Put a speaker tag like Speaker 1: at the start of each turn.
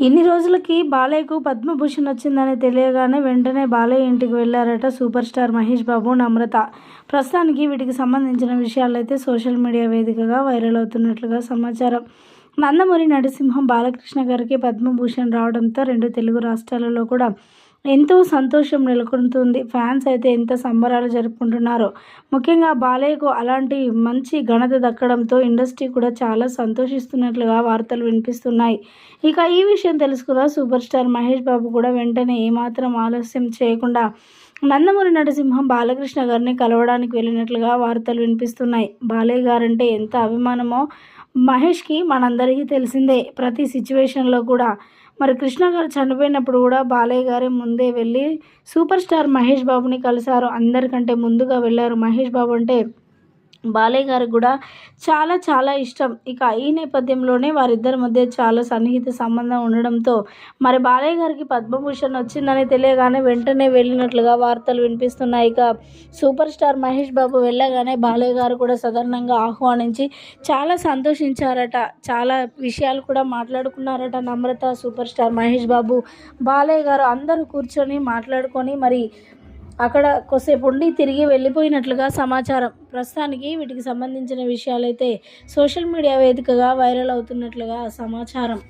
Speaker 1: ఇన్ని రోజులకి బాలయ్యకు పద్మభూషణ్ వచ్చిందని తెలియగానే వెంటనే బాలయ్య ఇంటికి వెళ్ళారట సూపర్ స్టార్ మహేష్ బాబు నమ్రత. ప్రస్తుతానికి వీటికి సంబంధించిన విషయాలైతే సోషల్ మీడియా వేదికగా వైరల్ అవుతున్నట్లుగా సమాచారం. నందమూరి నరసింహం బాలకృష్ణ గారికి పద్మభూషణ్ రావడంతో రెండు తెలుగు రాష్ట్రాలలో కూడా ఎంతో సంతోషం నెలకొంటుంది. ఫ్యాన్స్ అయితే ఎంత సంబరాలు జరుపుకుంటున్నారో. ముఖ్యంగా బాలయ్యకు అలాంటి మంచి ఘనత దక్కడంతో ఇండస్ట్రీ కూడా చాలా సంతోషిస్తున్నట్లుగా వార్తలు వినిపిస్తున్నాయి. ఇక ఈ విషయం తెలుసుకున్న సూపర్ స్టార్ మహేష్ బాబు కూడా వెంటనే ఏమాత్రం ఆలస్యం చేయకుండా నందమూరి నరసింహం బాలకృష్ణ గారిని కలవడానికి వెళ్ళినట్లుగా వార్తలు వినిపిస్తున్నాయి. బాలయ్య గారంటే ఎంత అభిమానమో మహేష్కి మనందరికీ తెలిసిందే. ప్రతి సిచ్యువేషన్లో కూడా మరి కృష్ణ గారు చనిపోయినప్పుడు కూడా బాలయ్య గారే ముందే వెళ్ళి సూపర్ స్టార్ మహేష్ బాబుని కలిశారు. అందరికంటే ముందుగా వెళ్ళారు మహేష్ బాబు అంటే బాలయ్య గారికి కూడా చాలా చాలా ఇష్టం. ఇక ఈ నేపథ్యంలోనే వారిద్దరి మధ్య చాలా సన్నిహిత సంబంధం ఉండడంతో మరి బాలయ్య గారికి పద్మభూషణ్ వచ్చిందని తెలియగానే వెంటనే వెళ్ళినట్లుగా వార్తలు వినిపిస్తున్నాయి. ఇక సూపర్ స్టార్ మహేష్ బాబు వెళ్ళగానే బాలయ్య గారు కూడా సాధారణంగా ఆహ్వానించి చాలా సంతోషించారట. చాలా విషయాలు కూడా మాట్లాడుకున్నారట నమ్రత సూపర్ స్టార్ మహేష్ బాబు. బాలయ్య గారు అందరూ కూర్చొని మాట్లాడుకొని మరి అక్కడ కొద్దిసేపు ఉండి తిరిగి వెళ్ళిపోయినట్లుగా సమాచారం. ప్రస్తుతానికి వీటికి సంబంధించిన విషయాలైతే సోషల్ మీడియా వేదికగా వైరల్ అవుతున్నట్లుగా సమాచారం.